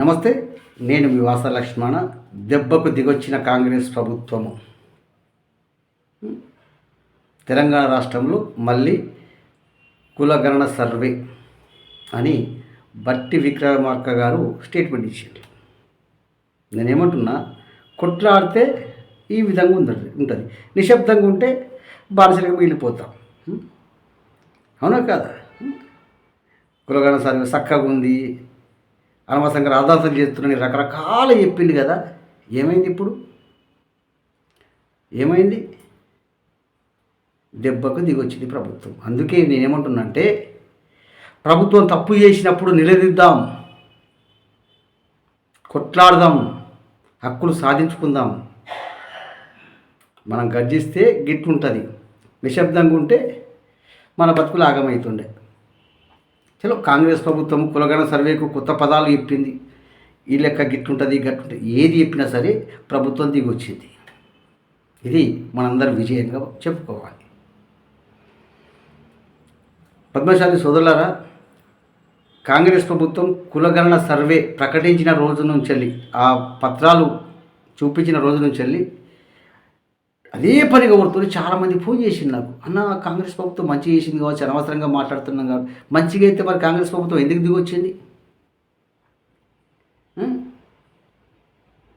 నమస్తే నేను మీ వాస లక్ష్మణ. దెబ్బకు దిగొచ్చిన కాంగ్రెస్ ప్రభుత్వము. తెలంగాణ రాష్ట్రంలో మళ్ళీ కులగణన సర్వే అని బట్టి విక్రమార్క గారు స్టేట్మెంట్ ఇచ్చింది. నేనేమంటున్నా కొట్లాడితే ఈ విధంగా ఉంటుంది ఉంటుంది. నిశ్శబ్దంగా ఉంటే బానిసలుగా మిగిలిపోతాం. అవునా కాదా? కులగణ సర్వే చక్కగా ఉంది అనవసరంగా రాధాసులు చేస్తున్నాను రకరకాల చెప్పింది కదా. ఏమైంది ఇప్పుడు? ఏమైంది? దెబ్బకు దిగొచ్చింది ప్రభుత్వం. అందుకే నేనేమంటున్నంటే ప్రభుత్వం తప్పు చేసినప్పుడు నిలదీద్దాం కొట్లాడదాం హక్కులు సాధించుకుందాం. మనం గర్జిస్తే గిట్లుంటుంది. నిశ్శబ్దంగా ఉంటే మన బతుకులు ఆగమవుతుండే చలో కాంగ్రెస్ ప్రభుత్వం కులగణ సర్వేకు కొత్త పదాలు చెప్పింది ఈ లెక్క గిట్టుంటుంది గట్టుంటుంది ఏది చెప్పినా సరే ప్రభుత్వం దిగొచ్చింది. ఇది మనందరం విజయంగా చెప్పుకోవాలి. పద్మశాలి సోదరులారా కాంగ్రెస్ ప్రభుత్వం కులగణన సర్వే ప్రకటించిన రోజు నుంచి వెళ్ళి ఆ పత్రాలు చూపించిన రోజు నుంచి వెళ్ళి అదే పనిగా కొడుతుంది చాలామంది ఫోన్ చేసింది నాకు. అన్న కాంగ్రెస్ ప్రభుత్వం మంచి చేసింది కావచ్చు అనవసరంగా మాట్లాడుతున్నాం కాబట్టి. మంచిగా అయితే మరి కాంగ్రెస్ ప్రభుత్వం ఎందుకు దిగొచ్చింది?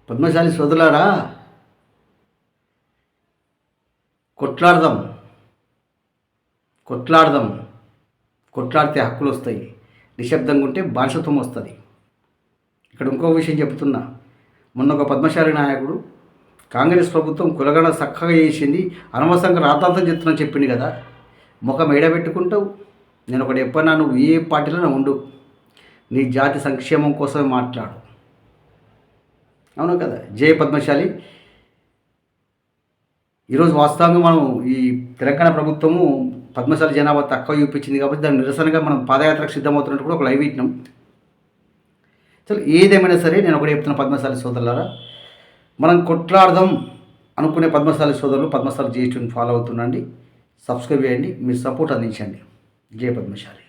పద్మశాలి సోదరులారా కొట్లాడదాం. కొట్లాడదాం. కొట్లాడితే హక్కులు వస్తాయి. నిశ్శబ్దంగా ఉంటే బానిసత్వం వస్తుంది. ఇక్కడ ఇంకో విషయం చెప్తున్నా. మొన్న ఒక పద్మశాలి నాయకుడు కాంగ్రెస్ ప్రభుత్వం కులగడ చక్కగా చేసింది అనవసరంగా రాతాంతం చెప్తున్నా చెప్పింది కదా. ముఖం ఏడబెట్టుకుంటావు నేను ఒకటి చెప్పన్నా నువ్వు ఏ పార్టీలో ఉండు. నీ జాతి సంక్షేమం కోసమే మాట్లాడు. అవును కదా? జయ పద్మశాలి. ఈరోజు వాస్తవంగా మనం ఈ తెలంగాణ ప్రభుత్వము పద్మశాలి జనాభా తక్కువ చూపించింది కాబట్టి దాని నిరసనగా మనం పాదయాత్రకు సిద్ధమవుతున్నట్టు కూడా ఒక లైవ్ ఇట్టినాం చలో ఏదేమైనా సరే నేను ఒకటి చెప్తున్న పద్మశాలి సోదరులారా. మనం కొట్లాడదాం అనుకునే పద్మశాలి సోదరులు పద్మశాలి జీఎస్టీని ఫాలో అవుతుండండి. సబ్స్క్రైబ్ చేయండి. మీ సపోర్ట్ అందించండి. జయ పద్మశాలి.